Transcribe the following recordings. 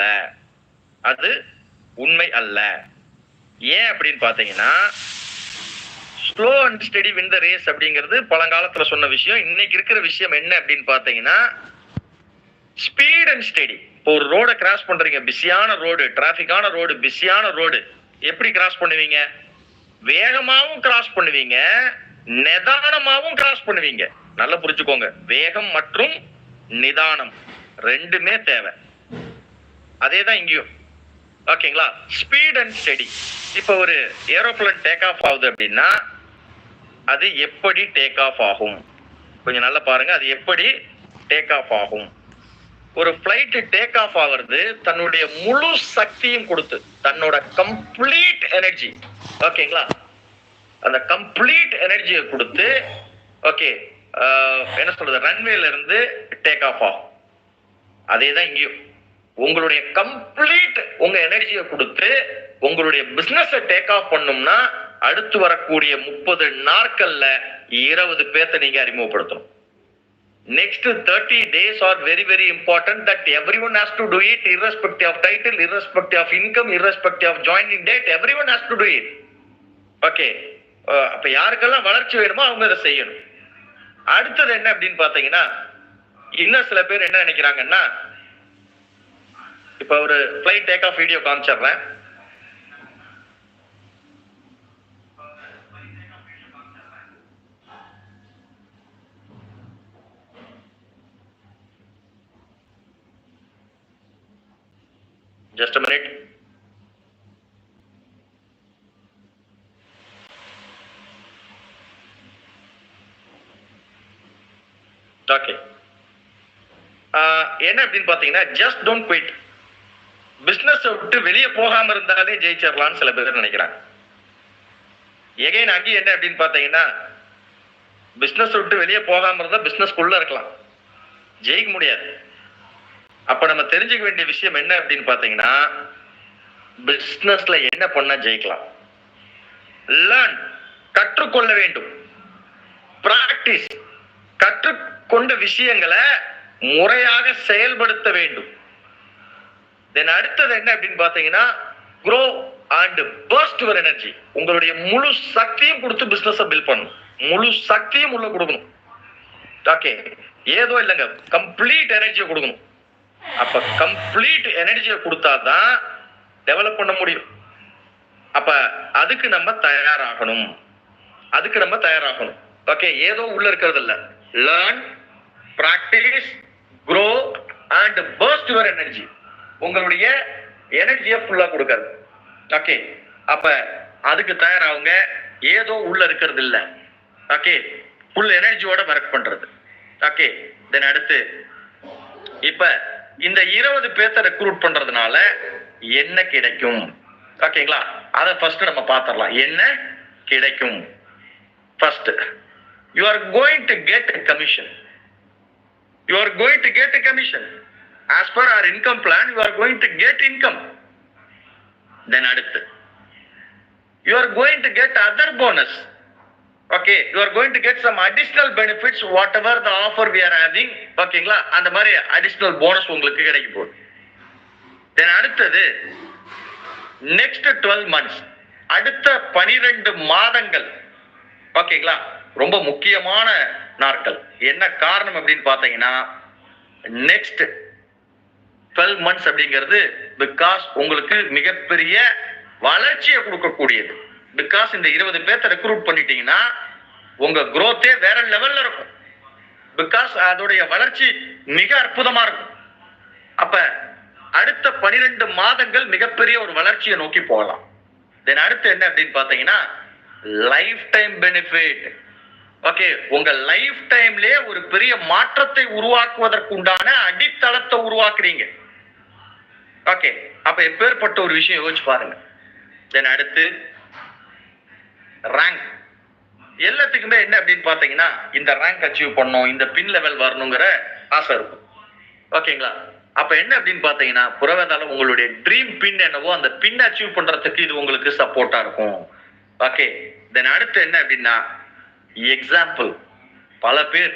அல்ல. அது உண்மை அல்ல. ஏன் அப்படின்னு பாத்தீங்கன்னா slow and steady win the race அப்படிங்கிறது பழங்காலத்துல சொன்ன விஷயம். இன்னைக்கு இருக்கிற விஷயம் என்ன அப்படின்னு பாத்தீங்கன்னா ஸ்பீட் அண்ட் ஸ்டெடி இப்போ ஒரு ரோட கிராஸ் பண்றீங்க. பிஸியான ரோடு டிராஃபிக்கான ரோடு பிஸியான ரோடு எப்படி கிராஸ் பண்ணுவீங்க? வேகமாகவும் கிராஸ் பண்ணுவீங்க. நிதானமாகவும் கிராஸ் பண்ணுவீங்க. நல்லா புரிஞ்சுக்கோங்க. வேகம் மற்றும் நிதானம் ரெண்டுமே தேவை. அதே தான் இங்கேயும். ஓகேங்களா? ஸ்பீட் அண்ட் ஸ்டெடி இப்போ ஒரு ஏரோப்ளேன் டேக் ஆஃப் ஆகுது அப்படின்னா அது எப்படி டேக் ஆஃப் ஆகும்? கொஞ்சம் நல்லா பாருங்க அது எப்படி டேக் ஆஃப் ஆகும்? ஒரு ஃப்ளைட் டேக் ஆஃப் ஆகுறது தன்னுடைய முழு சக்தியும் கொடுத்து தன்னோட கம்ப்ளீட் எனர்ஜி ஓகேங்களா? அந்த கம்ப்ளீட் எனர்ஜியை கொடுத்து ஓகே என்ன சொல்றது ரன்வேல இருந்து டேக் ஆஃப் ஆகும். அதே தான் இங்கேயும். உங்களுடைய கம்ப்ளீட் உங்க எனர்ஜியை கொடுத்து உங்களுடைய பிசினஸ் டேக் ஆஃப் பண்ணும்னா அடுத்து வரக்கூடிய முப்பது நாட்கள்ல இருபது பேர்த்த நீங்க அறிமுகப்படுத்தணும். Next thirty days are very very important that every one has to do it irrespective of title irrespective of income irrespective of joining date every one has to do it okay அப்ப யாருக்கெல்லாம் வளர்ச்சி வேணுமோ அவங்க அதை செய்யணும். அடுத்தது என்ன அப்படின்னு பாத்தீங்கன்னா இன்னும் சில பேர் என்ன நினைக்கிறாங்கன்னா இப்ப ஒரு ஃப்ளைட் டேக் ஆஃப் வீடியோ காமிச்சிடுறேன். Just a minute. ஓகே என்ன அப்படின்னு பாத்தீங்கன்னா ஜஸ்ட் டோன்ட் குவிட் பிசினஸ் விட்டு வெளியே போகாம இருந்தாலே ஜெயிச்சிடலாம்னு சில பேர் நினைக்கிறாங்க. எகைன் அங்கே என்ன அப்படின்னு பாத்தீங்கன்னா பிசினஸ் விட்டு வெளியே போகாம இருந்தா பிசினஸ்க்குள்ள இருக்கலாம். ஜெயிக்க முடியாது. அப்ப நம்ம தெரிஞ்சுக்க வேண்டிய விஷயம் என்ன அப்படின்னு பாத்தீங்கன்னா பிசினஸ்ல என்ன பண்ணா ஜெயிக்கலாம்? லேர்ன் கற்றுக்கொள்ள வேண்டும். பிராக்டிஸ் கற்றுக்கொண்ட விஷயங்களை முறையாக செயல்படுத்த வேண்டும். தென் அடுத்தது என்ன அப்படின்னு பாத்தீங்கன்னா grow and first your energy உங்களுடைய முழு சக்தியும் கொடுத்து பிசினஸ் பில்ட் பண்ணணும். முழு சக்தியும் உள்ள கொடுக்கணும். ஓகே ஏதோ இல்லைங்க. கம்ப்ளீட் எனர்ஜியை கொடுக்கணும். அப்ப கம்ப்ளீட் எனர்ஜியை கொடுத்தாதான் டெவலப் பண்ண முடியும். அப்ப அதுக்கு நம்ம தயாராகணும். அதுக்கு நம்ம தயாராகணும். ஓகே ஏதோ உள்ள இருக்கிறது இல்ல. Learn practice grow and burst your energy உங்களுடைய எனர்ஜியை ஃபுல்லா கொடுக்கறது. ஓகே அப்ப அதுக்கு தயாராகுங்க ஏதோ உள்ள இருக்கிறது இல்ல. ஓகே ஃபுல் எனர்ஜியோட ஒர்க் பண்றது. ஓகே தென் அடுத்து இப்ப இந்த இருபது பேர்த்த ரெக்ரூட் பண்றதுனால என்ன கிடைக்கும்? ஓகேங்களா அதை ஃபர்ஸ்ட் நம்ம பார்த்துடலாம் என்ன கிடைக்கும்? First you are going to get commission you are going to get commission as per our income plan you are going to get income then அடுத்து you are going to get other bonus okay you are going to get some additional benefits whatever the offer we are having ஓகேங்களா அந்த மாதிரி additional bonus உங்களுக்கு கிடைக்க போகுது. தென் அடுத்தது next twelve months அடுத்த பனிரெண்டு மாதங்கள். ஓகேங்களா ரொம்ப முக்கியமான நாட்கள். என்ன காரணம் அப்படின்னு பார்த்தீங்கன்னா நெக்ஸ்ட் டுவெல் மந்த்ஸ் அப்படிங்கிறது பிகாஸ் உங்களுக்கு மிகப்பெரிய வளர்ச்சியை கொடுக்கக்கூடியது. பிகாஸ் இந்த இருபது பேர்த்த ரெக்ரூட் பண்ணிட்டீங்கன்னா உங்க குரோத்தே வேற லெவல்ல இருக்கும். பிகாஸ் அதோடைய வளர்ச்சி மிக அற்புதமா இருக்கும். அப்ப அடுத்த பனிரெண்டு மாதங்கள் மிகப்பெரிய ஒரு வளர்ச்சியை நோக்கி போகலாம். தென் அடுத்து என்ன அப்படின்னு பாத்தீங்கன்னா லைஃப் டைம் பெனிஃபிட் ஓகே உங்க லைஃப் டைம்லயே ஒரு பெரிய மாற்றத்தை உருவாக்குவதற்குண்டான அடித்தளத்தை உருவாக்குறீங்க. ஓகே அப்ப எப்பேற்பட்ட ஒரு விஷயம் யோசிச்சு பாருங்க. தென் அடுத்து ரேங்க் எல்லாத்துக்குமே என்ன அப்படின்னு பாத்தீங்கன்னா இந்த ரேங்க் அச்சீவ் பண்ணும் இந்த பின் லெவல் வரணுங்கிற ஆசை இருக்கும். ஓகேங்களா அப்ப என்ன அப்படின்னு பாத்தீங்கன்னா புறவேதால உங்களுடைய ட்ரீம் பின் என்னவோ அந்த பின் அச்சீவ் பண்றதுக்கு இது உங்களுக்கு சப்போர்ட்டா இருக்கும். ஓகே தென் அடுத்து என்ன அப்படின்னா எக்ஸாம்பிள் பல பேர்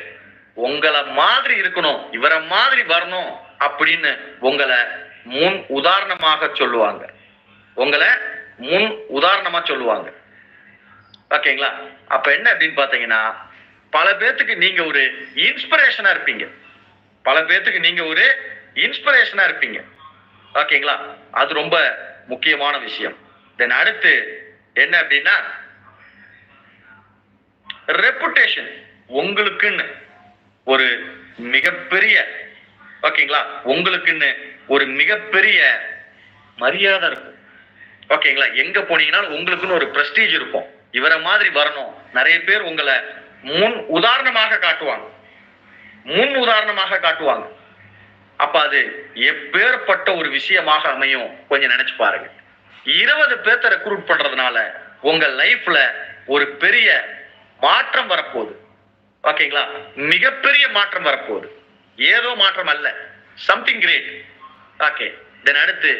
உங்களை மாதிரி இருக்கணும் இவரை மாதிரி வரணும் அப்படின்னு உங்களை முன் உதாரணமாக சொல்லுவாங்க. உங்களை முன் உதாரணமா சொல்லுவாங்க. ஓகேங்களா? அப்ப என்ன அப்படின்னு பாத்தீங்கன்னா பல பேர்த்துக்கு நீங்க ஒரு இன்ஸ்பிரேஷனா இருப்பீங்க. பல பேர்த்துக்கு நீங்க ஒரு இன்ஸ்பிரேஷனா இருப்பீங்க. ஓகேங்களா? அது ரொம்ப முக்கியமான விஷயம். தென் அடுத்து என்ன அப்படின்னா ரெப்புடேஷன் உங்களுக்குன்னு ஒரு மிகப்பெரிய ஓகேங்களா? உங்களுக்குன்னு ஒரு மிகப்பெரிய மரியாதை இருக்கும். ஓகேங்களா எங்க போனீங்கன்னா உங்களுக்குன்னு ஒரு பிரஸ்டீஜ் இருக்கும். இவரை மாதிரி வரணும். நிறைய பேர் உங்களை முன் உதாரணமாக காட்டுவாங்க. முன் உதாரணமாக காட்டுவாங்க. அப்ப அது எப்பேற்பட்ட ஒரு விஷயமாக அமையும் கொஞ்சம் நினைச்சு பாருங்க. இருபது பேர்த்த ரெக்ரூட் பண்றதுனால உங்க லைஃப்ல ஒரு பெரிய மாற்றம் வரப்போகுது. ஓகேங்களா மிகப்பெரிய மாற்றம் வரப்போகுது. ஏதோ மாற்றம் அல்ல. சம்திங் கிரேட் ஓகே தென் அடுத்து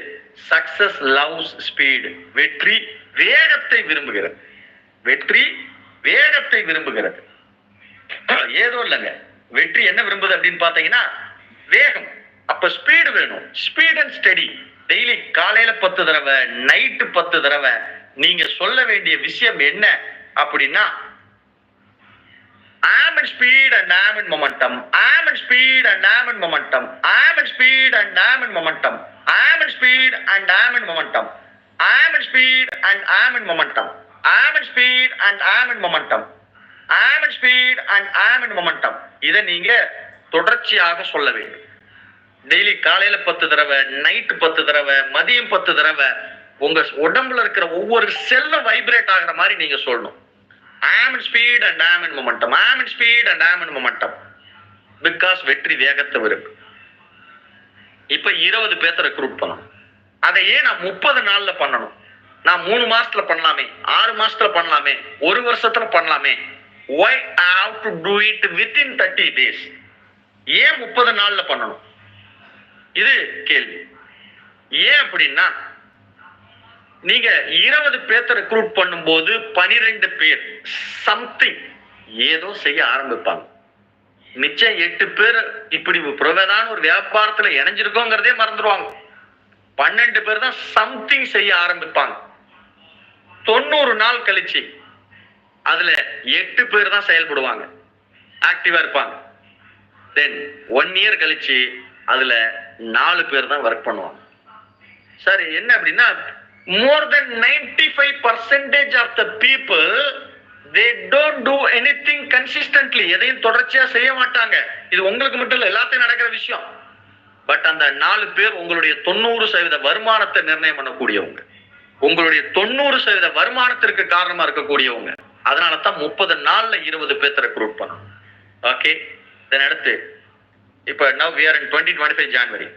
சக்சஸ் லவ்ஸ் ஸ்பீடு வெற்றி வேகத்தை விரும்புகிறது. வெற்றி வேகத்தை விரும்புகிறது. ஏதோ இல்லைங்க. வெற்றி என்ன விரும்புது அப்படின்னு பார்த்தீங்கன்னா வேகம். அப்ப ஸ்பீடு வேணும். ஸ்பீட் அண்ட் ஸ்டடி டெய்லி காலையில பத்து தடவை நைட்டு பத்து தடவை நீங்க சொல்ல வேண்டிய விஷயம் என்ன அப்படின்னா am in speed and am in momentum. am in speed and am in momentum. am in speed and am in momentum. am in speed and am in momentum. am in speed and am in momentum. am in speed and am in momentum. am in speed and am in momentum. இதை நீங்க தொடர்ச்சியாக சொல்ல வேண்டும் daily காலையில பத்து தடவை night பத்து தடவை மதியம் பத்து தடவை உங்க உடம்புல இருக்கிற ஒவ்வொரு செல்லும் வைப்ரேட் ஆகுற மாதிரி நீங்க சொல்லணும் I'm in speed and I'm in momentum I'm speed and I'm momentum because வெற்றி வேகத்தை விரும்பு. இப்ப இருபது பேர்த்த ரெக்ரூட் பண்ணணும். அதை ஏன் நான் முப்பது நாள்ல பண்ணணும். நான் மூணு மாசத்துல பண்ணலாமே ஆறு மாசத்துல பண்ணலாமே ஒரு வருஷத்துல பண்ணலாமே. Why have to do it within thirty days ஏன் முப்பது நாள்ல பண்ணணும்? இது கேள்வி. ஏன் அப்படின்னா நீங்க இருபது பேர்த்த ரெக்ரூட் பண்ணும்போது பனிரெண்டு பேர் சம்திங் ஏதோ செய்ய ஆரம்பிப்பாங்க. மிச்சம் எட்டு பேர் இப்படி பிரவேதான ஒரு வியாபாரத்துல இணைஞ்சிருக்கோங்கிறதே மறந்துடுவாங்க. பன்னெண்டு பேர் தான் சம்திங் செய்ய ஆரம்பிப்பாங்க. தொண்ணூறு நாள் கழிச்சு அதுல எட்டு பேர் தான் செயல்படுவாங்க. ஆக்டிவா இருப்பாங்க. தென் ஒன் இயர் கழிச்சு அதுல நாலு பேர் தான் ஒர்க் பண்ணுவாங்க. சார் என்ன அப்படின்னா more than ninety five percentage of the people they don't do anything consistently எதையும் தொடர்ச்சியாக செய்ய மாட்டாங்க. இது உங்களுக்கு மட்டும் இல்லை எல்லாத்தையும் நடக்கிற விஷயம். பட் அந்த நாலு பேர் உங்களுடைய தொண்ணூறு சதவீத வருமானத்தை நிர்ணயம் பண்ணக்கூடியவங்க. உங்களுடைய தொண்ணூறு சதவீத வருமானத்திற்கு காரணமா இருக்கக்கூடியவங்க. அதனால தான் முப்பது நாள்ல இருபது பேர்த்த ரெக்ரூட் பண்ணணும். ஓகே தென் அடுத்து இப்போ now we are in twenty twenty five January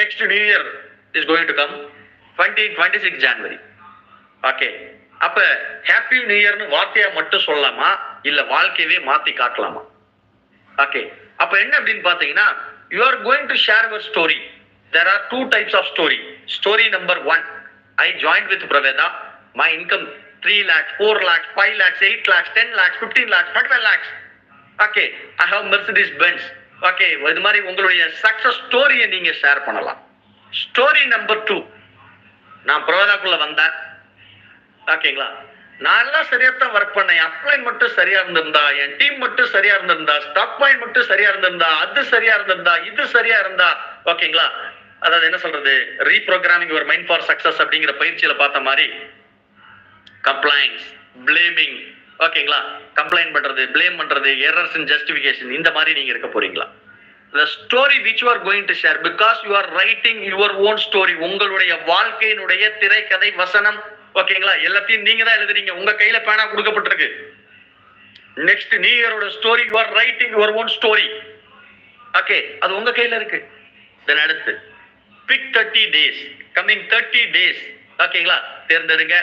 next new year is going to come twenty twenty six January okay அப்ப ஹாப்பி நியூ இயர்னு வார்த்தையா மட்டும் சொல்லலாமா? இல்ல வாழ்க்கையவே மாத்தி காட்டலாமா? ஓகே அப்ப என்ன அப்படின்னு பாத்தீங்கன்னா you are going to share your story there are two types of story story number one I join with Praveda my income three lakhs four lakhs five lakhs eight lakhs ten lakhs fifteen lakhs twenty lakhs okay I have Mercedes Benz okay இது மாதிரி உங்களுடைய success ஸ்டோரியை நீங்க share பண்ணலாம். Story number two நான் பிரவேதாக்குள்ள வந்தேன். ஓகேங்களா நான் எல்லாம் சரியா தான் ஒர்க் பண்ணேன். அப்ளைன் மட்டும் சரியா இருந்திருந்தா என் டீம் மட்டும் சரியா இருந்திருந்தா ஸ்டாக் பாயிண்ட் மட்டும் சரியா இருந்திருந்தா அது சரியா இருந்திருந்தா இது சரியா இருந்தா ஓகேங்களா அதாவது என்ன சொல்றது? ரீப்ரோக்ராமிங் ஒரு மைண்ட் ஃபார் சக்சஸ் அப்படிங்கிற பயிற்சியில பார்த்த மாதிரி கம்ப்ளைண்ட்ஸ் பிளேமிங் ஓகேங்களா கம்ப்ளைண்ட் பண்றது ப்ளேம் பண்றது எரர்ஸ் இன் ஜஸ்டிஃபிகேஷன் இந்த மாதிரி நீங்க இருக்க போறீங்களா? The story which you are going to share because you are writing your own story உங்களுடைய வாழ்க்கையினுடைய திரைக்கதை வசனம் ஓகேங்களா? எல்லாத்தையும் நீங்க தான் எழுதுறீங்க. உங்க கையில பேனா கொடுக்கப்பட்டிருக்கு. Next new இயரோட story you are writing your own story okay அது உங்க கையில இருக்கு. தென் அடுத்து pick thirty days coming thirty days ஓகேங்களா? தேர்ந்தெடுங்க.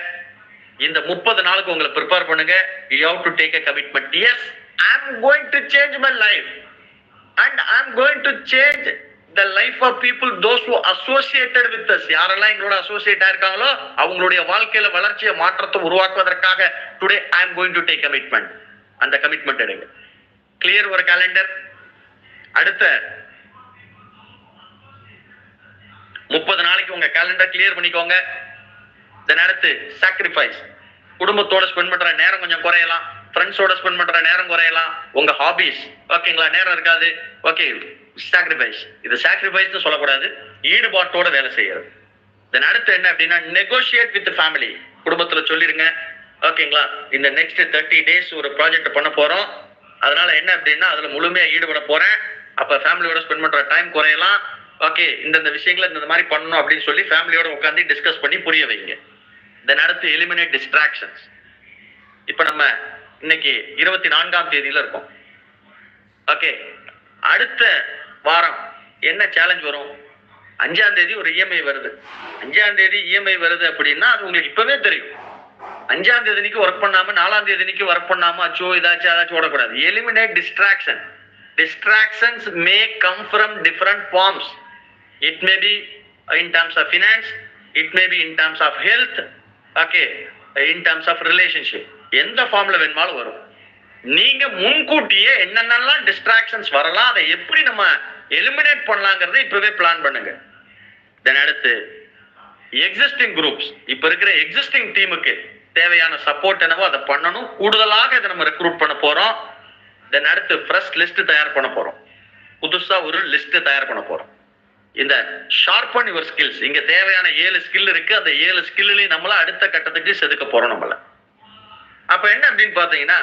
இந்த முப்பது நாளுக்கு உங்களை ப்ரிப்பேர் பண்ணுங்க. You have to take a commitment yes I am going to change my life and I am going to change the life of people those who associated with us யாரெல்லாம் எங்களோட associate ஆயிருக்காங்களோ அவங்களுடைய வாழ்க்கையில வளர்ச்சியை மாற்றத்தை உருவாக்குவதற்காக today I am going to take commitment அந்த commitment எடுங்க. கிளியர் ஒரு கேலண்டர் அடுத்த முப்பது நாளைக்கு உங்க கேலண்டர் கிளியர் பண்ணிக்கோங்க. தென் அடுத்து சாக்ரிஃபைஸ் குடும்பத்தோட ஸ்பெண்ட் பண்ற நேரம் கொஞ்சம் குறையலாம். ஃப்ரெண்ட்ஸோட ஸ்பெண்ட் பண்ற நேரம் குறையலாம். உங்க ஹாபிஸ் ஓகேங்களா நேரம் இருக்காது. ஓகே சாக்ரிஃபைஸ் இது சாக்ரிஃபைஸ் சொல்லக்கூடாது. ஈடுபாட்டோட வேலை செய்யறது. தென் அடுத்து என்ன அப்படின்னா நெகோஷியேட் வித் ஃபேமிலி குடும்பத்துல சொல்லிருங்க. ஓகேங்களா இந்த நெக்ஸ்ட் தேர்ட்டி டேஸ் ஒரு ப்ராஜெக்ட் பண்ண போறோம். அதனால என்ன அப்படின்னா அதுல முழுமையா ஈடுபட போறேன். அப்ப ஃபேமிலியோட ஸ்பெண்ட் பண்ற டைம் குறையலாம். ஓகே இந்தந்த விஷயங்களை இந்த மாதிரி பண்ணணும் அப்படின்னு சொல்லி ஃபேமிலியோட உட்காந்து டிஸ்கஸ் பண்ணி புரிய வைங்க. தென் அடுத்து எலிமினேட் டிஸ்ட்ராக்ஷன்ஸ் இப்ப நம்ம இன்னைக்கு இருபத்தி நான்காம் தேதியில இருக்கும். ஓகே அடுத்த வாரம் என்ன சேலஞ்ச் வரும்? அஞ்சாம் தேதி ஒரு இஎம்ஐ வருது. அஞ்சாம் தேதி இஎம்ஐ வருது அப்படின்னா அது உங்களுக்கு இப்பவே தெரியும். அஞ்சாம் தேதிக்கு ஒர்க் பண்ணாம நாலாம் தேதிக்கு ஒர்க் பண்ணாம அச்சோ இதாச்சும் அதாச்சும் ஓடக்கூடாது. Eliminate distraction distractions may come from different forms it may be in terms of finance it may be in terms of health okay in terms of relationship எந்த ஃபார்ம்ல வேணுமாலும் வரும். நீங்க முன்கூட்டியே என்னென்னலாம் டிஸ்ட்ராக்ஷன்ஸ் வரலாம் அதை எப்படி நம்ம எலிமினேட் பண்ணலாங்கிறத இப்பவே பிளான் பண்ணுங்க. தென் அடுத்து எக்ஸிஸ்டிங் குரூப்ஸ் இப்ப இருக்கிற எக்ஸிஸ்டிங் டீமுக்கு தேவையான சப்போர்ட் என்னவோ அதை பண்ணணும். கூடுதலாக இதை நம்ம ரெக்ரூட் பண்ண போறோம். தென் அடுத்து ஃப்ரெஷ் லிஸ்ட் தயார் பண்ண போறோம். புதுசா ஒரு லிஸ்ட் தயார் பண்ண போறோம். இந்த ஷார்பன் யுவர் ஸ்கில்ஸ் இங்க தேவையான ஏழு ஸ்கில் இருக்கு. அந்த ஏழு ஸ்கில்லையும் நம்மள அடுத்த கட்டத்துக்கு செதுக்க போறோம் நம்மளை. அப்ப என்ன அப்படின்னு பாத்தீங்கன்னா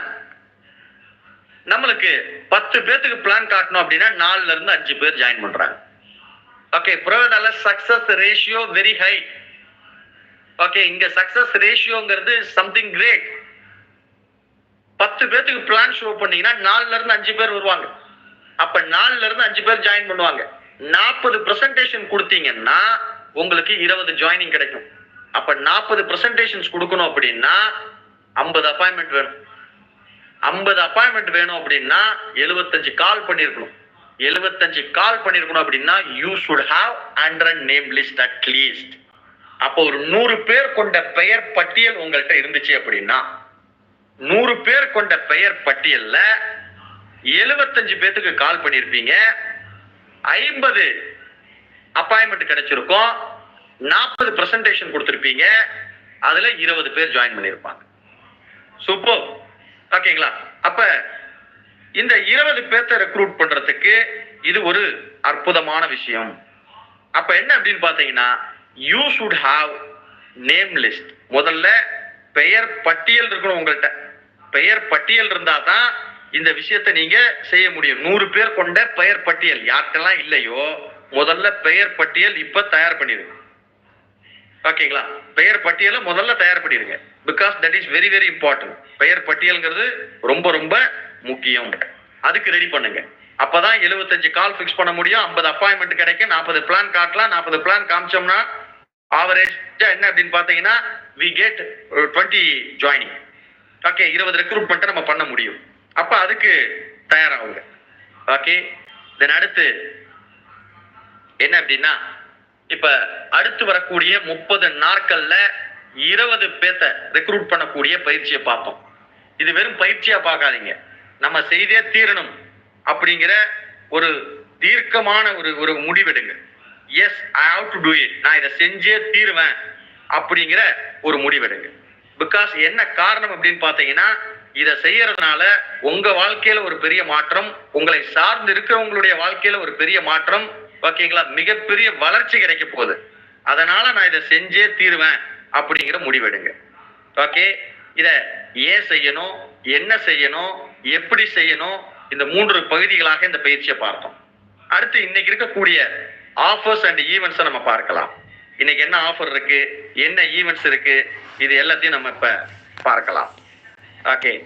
நம்மளுக்கு பத்து பேர்த்துக்கு பிளான் காட்டணும் அப்படின்னா நாலுல இருந்து அஞ்சு பேர் ஜாயின் பண்றாங்க. Okay ப்ரொவைடால success ratio very high okay இங்க சக்சஸ் ரேஷியோங்கிறது சம்திங் கிரேட் பத்து பேர்த்துக்கு பிளான் ஷோ பண்ணீங்கன்னா நாலுல இருந்து அஞ்சு பேர் வருவாங்க. அப்ப நாலுல இருந்து அஞ்சு பேர் ஜாயின் பண்ணுவாங்க. நாற்பது பிரசன்டேஷன் கொடுத்தீங்கன்னா உங்களுக்கு இருபது ஜாயினிங் கிடைக்கும். அப்ப நாற்பது பிரசன்டேஷன்ஸ் கொடுக்கணும் அப்படின்னா ஐம்பது அப்பாயின்மெண்ட் வேணும். ஐம்பது அப்பாயின்மெண்ட் வேணும் அப்படின்னா எழுபத்தஞ்சு கால் பண்ணியிருக்கணும் எழுபத்தஞ்சு கால் பண்ணியிருக்கணும் அப்படின்னா you should have hundred name list at least அப்போ ஒரு நூறு பேர் கொண்ட பெயர் பட்டியல் உங்கள்கிட்ட இருந்துச்சு அப்படின்னா நூறு பேர் கொண்ட பெயர் பட்டியல்ல எழுபத்தஞ்சு பேத்துக்கு கால் பண்ணியிருப்பீங்க ஐம்பது அப்பாயின்மெண்ட் கிடைச்சிருக்கும். நாற்பது பிரசன்டேஷன் கொடுத்துருப்பீங்க. அதுல இருபது பேர் ஜாயின் பண்ணியிருப்பாங்க சூப்பர் ஓகேங்களா அப்ப இந்த இருபது பேர்த்த ரெக்ரூட் பண்றதுக்கு இது ஒரு அற்புதமான விஷயம். அப்ப என்ன அப்படின்னு பாத்தீங்கன்னா you should have name list முதல்ல பெயர் பட்டியல் இருக்கணும் உங்கள்கிட்ட பெயர் பட்டியல் இருந்தா தான் இந்த விஷயத்தை நீங்க செய்ய முடியும். நூறு பேர் கொண்ட பெயர் பட்டியல். யார்கிட்டலாம் இல்லையோ முதல்ல பெயர் பட்டியல் இப்ப தயார் பண்ணிருங்க ஓகேங்களா பெயர் பட்டியலை முதல்ல தயார் பண்ணிடுங்க because that is very very important பெயர் பட்டியல்ங்கிறது ரொம்ப ரொம்ப முக்கியம். அதுக்கு ரெடி பண்ணுங்க. அப்பதான் எழுபத்தஞ்சு கால் ஃபிக்ஸ் பண்ண முடியும். ஐம்பது அப்பாயின்மெண்ட் கிடைக்கும். நாற்பது பிளான் காட்டலாம். நாற்பது பிளான் காமிச்சோம்னா ஆவரேஜா என்ன அப்படின்னு பார்த்தீங்கன்னா we get twenty joining okay இருபது ரெக்ரூட்மெண்ட்டை நம்ம பண்ண முடியும். அப்போ அதுக்கு தயாராகுங்க. ஓகே தென் அடுத்து என்ன அப்படின்னா இப்ப அடுத்து வரக்கூடிய முப்பது நாட்கள்ல இருபது பேத்த ரெக்ரூட் பண்ணக்கூடிய பயிற்சியை பார்ப்போம். இது வெறும் பயிற்சியா பார்க்காதீங்க. நம்ம செய்தே தீரணும் அப்படிங்கிற ஒரு தீர்க்கமான ஒரு ஒரு முடிவெடுங்க. Yes I have to do it நான் இதை செஞ்சே தீருவேன் அப்படிங்கிற ஒரு முடிவெடுங்க. பிகாஸ் என்ன காரணம் அப்படின்னு பார்த்தீங்கன்னா இதை செய்யறதுனால உங்க வாழ்க்கையில ஒரு பெரிய மாற்றம் உங்களை சார்ந்து இருக்கிறவங்களுடைய வாழ்க்கையில ஒரு பெரிய மாற்றம் ஓகேங்களா? மிகப்பெரிய வளர்ச்சி கிடைக்க போகுது. அதனால நான் இதை செஞ்சே தீருவேன் அப்படிங்கிற முடிவெடுங்க. ஓகே? இத ஏன் செய்யணும்? என்ன செய்யணும்? எப்படி செய்யணும்? இந்த மூன்று பகுதிகளாக இந்த பயிற்சியை பார்த்தோம். அடுத்து இன்னைக்கு இருக்கக்கூடிய ஆஃபர்ஸ் அண்ட் ஈவெண்ட்ஸை நம்ம பார்க்கலாம். இன்னைக்கு என்ன ஆஃபர் இருக்கு? என்ன ஈவெண்ட்ஸ் இருக்கு? இது எல்லாத்தையும் நம்ம இப்ப பார்க்கலாம். ஓகே?